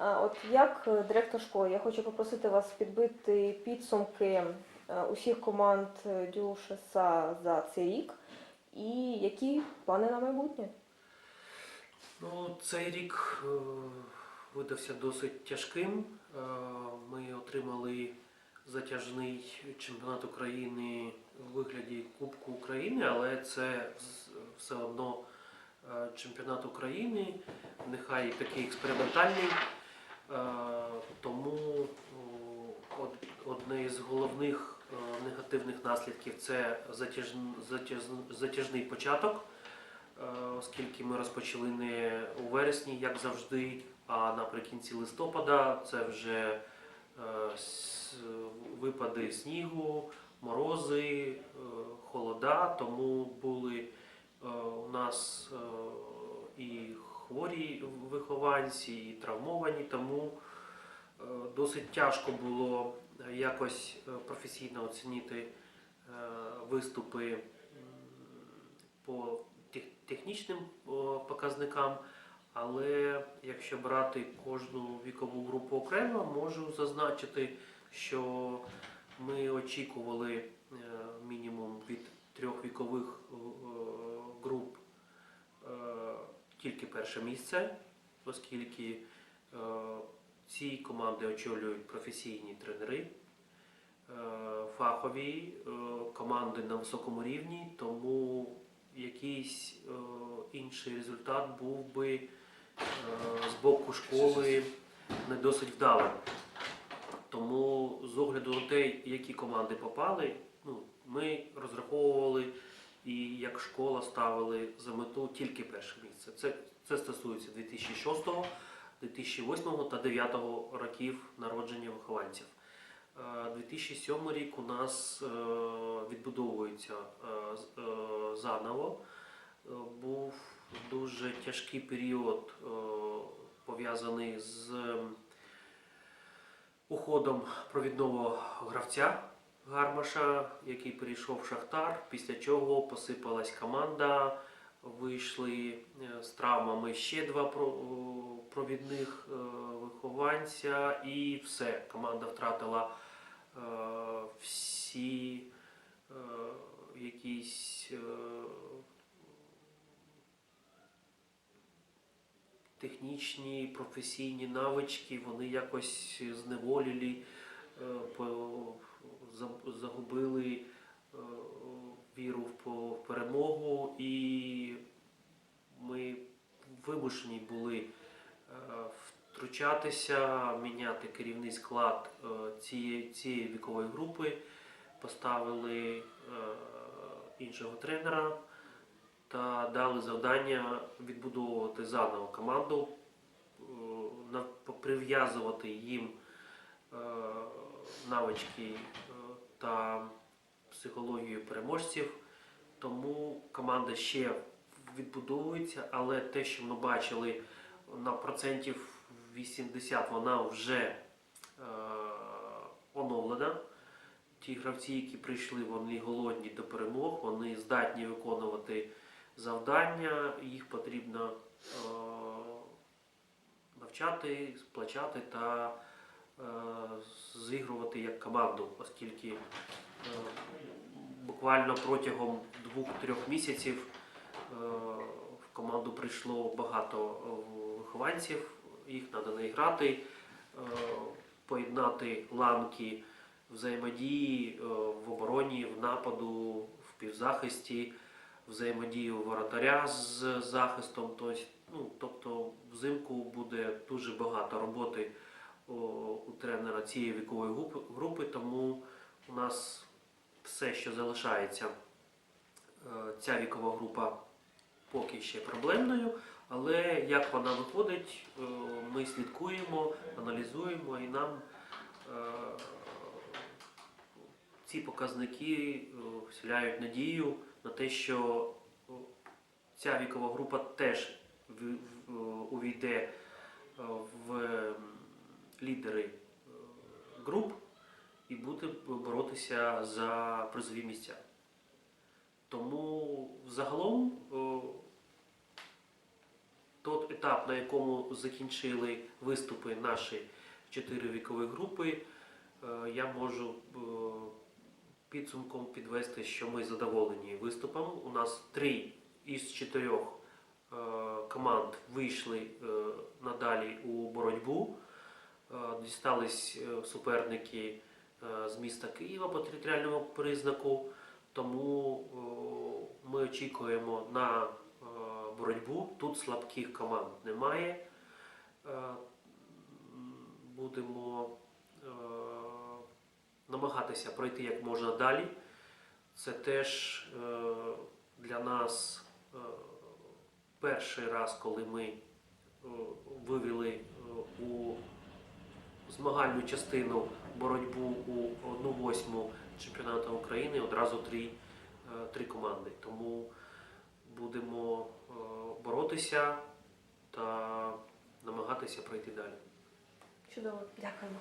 От як е, директор школи, я хочу попросити вас підбити підсумки е, усіх команд е, Дюшеса за цей рік і які плани на майбутнє. Ну, цей рік видався досить тяжким. Ми отримали затяжний чемпіонат України у вигляді Кубку України, але це все одно чемпіонат України, нехай такий експериментальний. Е, Тому одне із головних е, негативних наслідків це затяжн- затяжн- затяжний початок. Е, оскільки ми розпочали не у вересні, як завжди, а наприкінці листопада це вже випади снігу, морози, холода, тому були у нас і хворі вихованці, і травмовані, тому е, досить тяжко було якось е, професійно оцінити е, виступи по технічним показникам, але якщо брати кожну вікову групу окремо, можу зазначити, що ми очікували е, мінімум від трьох вікових е, груп е, тільки перше місце, оскільки е, ці команди очолюють професійні тренери. е, Фахові е, команди на високому рівні, тому якийсь інший результат був би з боку школи не досить вдалим. Тому з огляду на те, які команди попали, ну, ми розраховували і як школа ставили за мету тільки перше місце. Це, це стосується 2006, 2008 та 2009 років народження вихованців. Е, 2007 рік у нас е, відбудовується е, е, заново. Е, Був дуже тяжкий період, е, пов'язаний з уходом провідного гравця Гармаша, який перейшов в Шахтар, після чого посипалась команда. Вийшли е, з травмами ще два провідних е, вихованця, і все. Команда втратила е, всі якісь технічні, професійні навички, вони якось зневолілі, е, по- за- загубили е, віру в по- в перемогу, і ми вимушені були е, втручатися, міняти керівний склад е, цієї, цієї вікової групи, поставили е, іншого тренера та дали завдання відбудовувати заново команду, прив'язувати їм навички та психологію переможців. Тому команда ще відбудовується, але те, що ми бачили на процентів 80, вона вже е, оновлена. Ті гравці, які прийшли, вони голодні до перемог, вони здатні виконувати завдання, їх потрібно е, навчати, сплачати та е, зігрувати як команду, оскільки е, буквально протягом двох-трьох місяців в команду прийшло багато е, вихованців, їх треба не грати, е, поєднати ланки взаємодії е, в обороні, в нападу, в півзахисті, взаємодію воротаря з захистом. Ну, тобто взимку буде дуже багато роботи у тренера цієї вікової групи, тому у нас все, що залишається, е, ця вікова група поки ще проблемною, але як вона виходить, е, ми слідкуємо, аналізуємо і нам е, ці показники е, вселяють надію на те, що ця вікова група теж увійде в лідери груп і буде боротися за призові місця. Тому загалом той етап, на якому закінчили виступи наші чотири вікові групи, е, я можу е, підсумком підвести, що ми задоволені виступом. У нас три із чотирьох е, команд вийшли надалі у боротьбу. Дістались суперники з міста Києва по територіальному признаку. Тому ми очікуємо на боротьбу. Тут слабких команд немає. Е, Будемо е, намагатися пройти як можна далі. Це теж е, для нас перший раз, коли ми вивели у змагальну частину боротьбу у 1-8 чемпіонату України одразу три, три команди. Тому будемо е, боротися та намагатися пройти далі. Чудово, дякуємо.